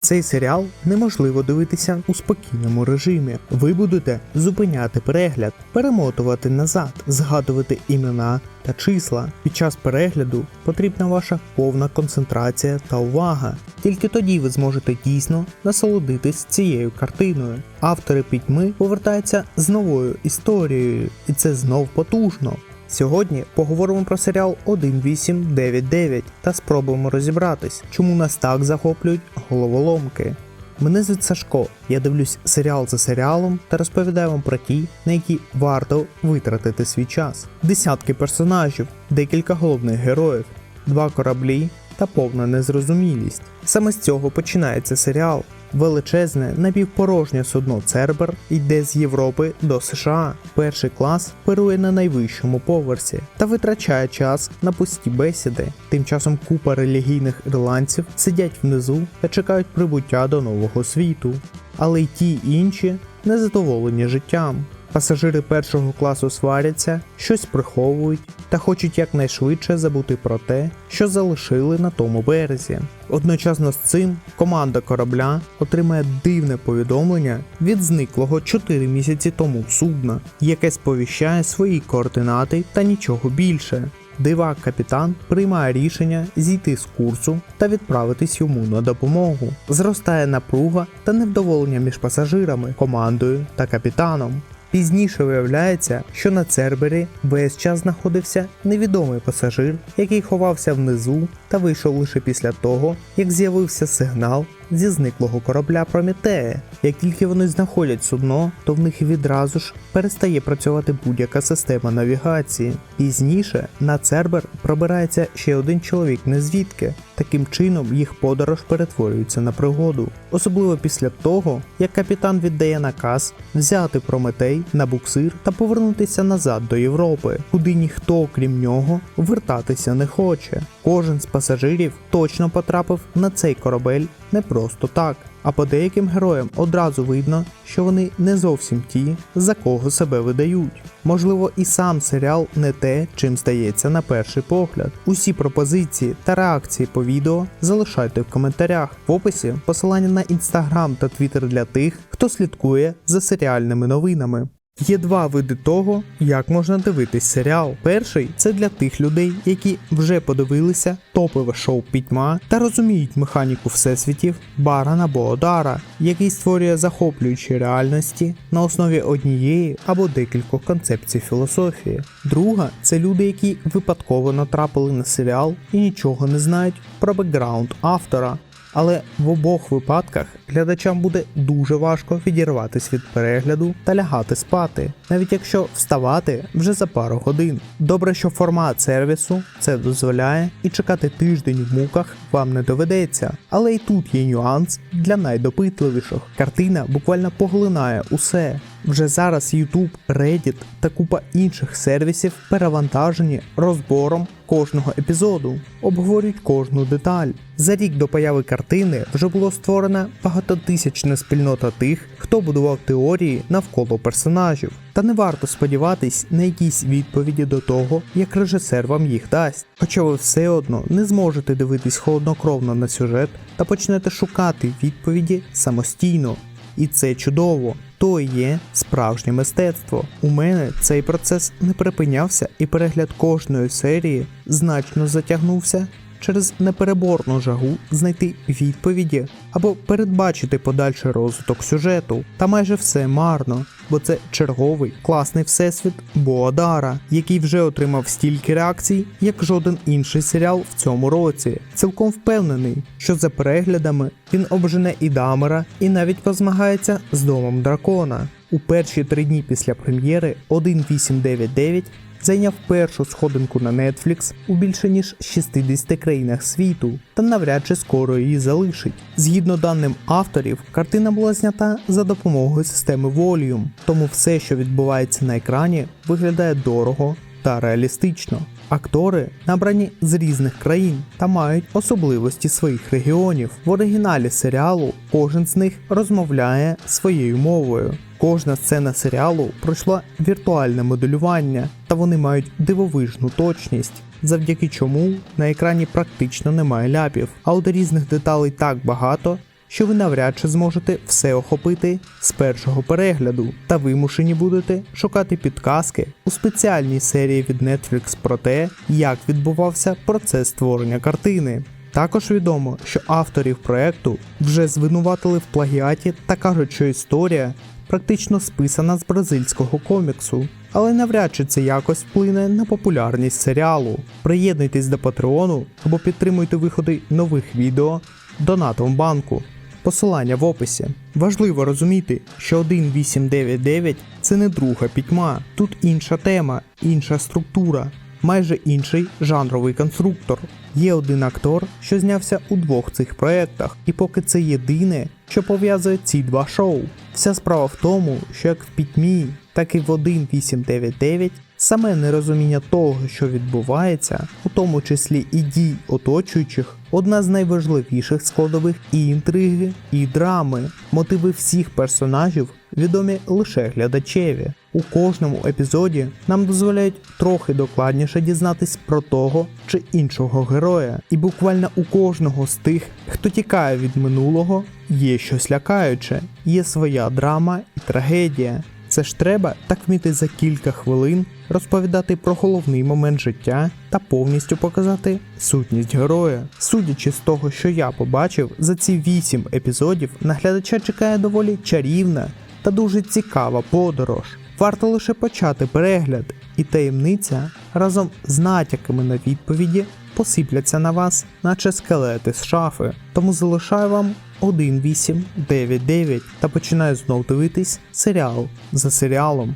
Цей серіал неможливо дивитися у спокійному режимі. Ви будете зупиняти перегляд, перемотувати назад, згадувати імена та числа. Під час перегляду потрібна ваша повна концентрація та увага. Тільки тоді ви зможете дійсно насолодитись цією картиною. Автори пітьми повертаються з новою історією, і це знов потужно. Сьогодні поговоримо про серіал 1899 та спробуємо розібратись, чому нас так захоплюють головоломки. Мене звуть Сашко, я дивлюсь серіал за серіалом та розповідаю вам про ті, на які варто витратити свій час. Десятки персонажів, декілька головних героїв, два кораблі та повна незрозумілість. Саме з цього починається серіал. Величезне напівпорожнє судно Цербер йде з Європи до США. Перший клас перує на найвищому поверсі та витрачає час на пусті бесіди. Тим часом купа релігійних ірландців сидять внизу та чекають прибуття до нового світу. Але й ті інші незадоволені життям. Пасажири першого класу сваряться, щось приховують та хочуть якнайшвидше забути про те, що залишили на тому березі. Одночасно з цим команда корабля отримає дивне повідомлення від зниклого 4 місяці тому судна, яке сповіщає свої координати та нічого більше. Дивак капітан приймає рішення зійти з курсу та відправитись йому на допомогу. Зростає напруга та невдоволення між пасажирами, командою та капітаном. Пізніше виявляється, що на Цербері весь час знаходився невідомий пасажир, який ховався внизу та вийшов лише після того, як з'явився сигнал зі зниклого корабля Прометея. Як тільки вони знаходять судно, то в них відразу ж перестає працювати будь-яка система навігації. Пізніше на Цербер пробирається ще один чоловік незвідки. Таким чином їх подорож перетворюється на пригоду, особливо після того, як капітан віддає наказ взяти Прометей на буксир та повернутися назад до Європи, куди ніхто, крім нього, вертатися не хоче. Кожен з пасажирів точно потрапив на цей корабель не просто так. А по деяким героям одразу видно, що вони не зовсім ті, за кого себе видають. Можливо, і сам серіал не те, чим здається на перший погляд. Усі пропозиції та реакції по відео залишайте в коментарях. В описі посилання на інстаграм та твіттер для тих, хто слідкує за серіальними новинами. Є два види того, як можна дивитись серіал. Перший це для тих людей, які вже подивилися топове шоу Пітьма та розуміють механіку всесвітів Барана Боодара, який створює захоплюючі реальності на основі однієї або декількох концепцій філософії. Друга це люди, які випадково натрапили на серіал і нічого не знають про бекграунд автора. Але в обох випадках глядачам буде дуже важко відірватися від перегляду та лягати спати, навіть якщо вставати вже за пару годин. Добре, що формат сервісу це дозволяє, і чекати тиждень в муках вам не доведеться. Але і тут є нюанс для найдопитливіших. Картина буквально поглинає усе. Вже зараз YouTube, Reddit та купа інших сервісів перевантажені розбором кожного епізоду, обговорюють кожну деталь. За рік до появи картини вже було створена багатотисячна спільнота тих, хто будував теорії навколо персонажів. Та не варто сподіватись на якісь відповіді до того, як режисер вам їх дасть. Хоча ви все одно не зможете дивитись холоднокровно на сюжет та почнете шукати відповіді самостійно. І це чудово. То є справжнє мистецтво. У мене цей процес не припинявся, і перегляд кожної серії значно затягнувся через непереборну жагу знайти відповіді або передбачити подальший розвиток сюжету. Та майже все марно, бо це черговий класний всесвіт Боадара, який вже отримав стільки реакцій, як жоден інший серіал в цьому році. Цілком впевнений, що за переглядами він обжене і Дамера, і навіть позмагається з домом дракона. У перші три дні після прем'єри 1899 зайняв першу сходинку на Netflix у більше ніж 60 країнах світу та навряд чи скоро її залишить. Згідно даним авторів, картина була знята за допомогою системи Volume, тому все, що відбувається на екрані, виглядає дорого та реалістично. Актори набрані з різних країн та мають особливості своїх регіонів. В оригіналі серіалу кожен з них розмовляє своєю мовою. Кожна сцена серіалу пройшла віртуальне моделювання, та вони мають дивовижну точність, завдяки чому на екрані практично немає ляпів. А от різних деталей так багато, що ви навряд чи зможете все охопити з першого перегляду, та вимушені будете шукати підказки у спеціальній серії від Netflix про те, як відбувався процес створення картини. Також відомо, що авторів проекту вже звинуватили в плагіаті та кажуть, що історія практично списана з бразильського коміксу. Але навряд чи це якось вплине на популярність серіалу. Приєднуйтесь до Патреону або підтримуйте виходи нових відео донатом банку. Посилання в описі. Важливо розуміти, що 1899 це не друга пітьма. Тут інша тема, інша структура, майже інший жанровий конструктор. Є один актор, що знявся у двох цих проєктах, і поки це єдине, що пов'язує ці два шоу. Вся справа в тому, що як в пітьмі, так і в 1899 саме нерозуміння того, що відбувається, у тому числі і дій оточуючих, одна з найважливіших складових і інтриги, і драми. Мотиви всіх персонажів відомі лише глядачеві. У кожному епізоді нам дозволяють трохи докладніше дізнатись про того чи іншого героя, і буквально у кожного з тих, хто тікає від минулого, є щось лякаюче, є своя драма і трагедія. Це ж треба так вміти за кілька хвилин розповідати про головний момент життя та повністю показати сутність героя. Судячи з того, що я побачив, за ці вісім епізодів на глядача чекає доволі чарівна та дуже цікава подорож. Варто лише почати перегляд, і таємниця разом з натяками на відповіді посипляться на вас, наче скелети з шафи. Тому залишаю вам 1899 та починаю знов дивитись серіал за серіалом.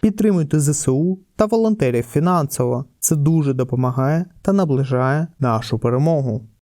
Підтримуйте ЗСУ та волонтерів фінансово. Це дуже допомагає та наближає нашу перемогу.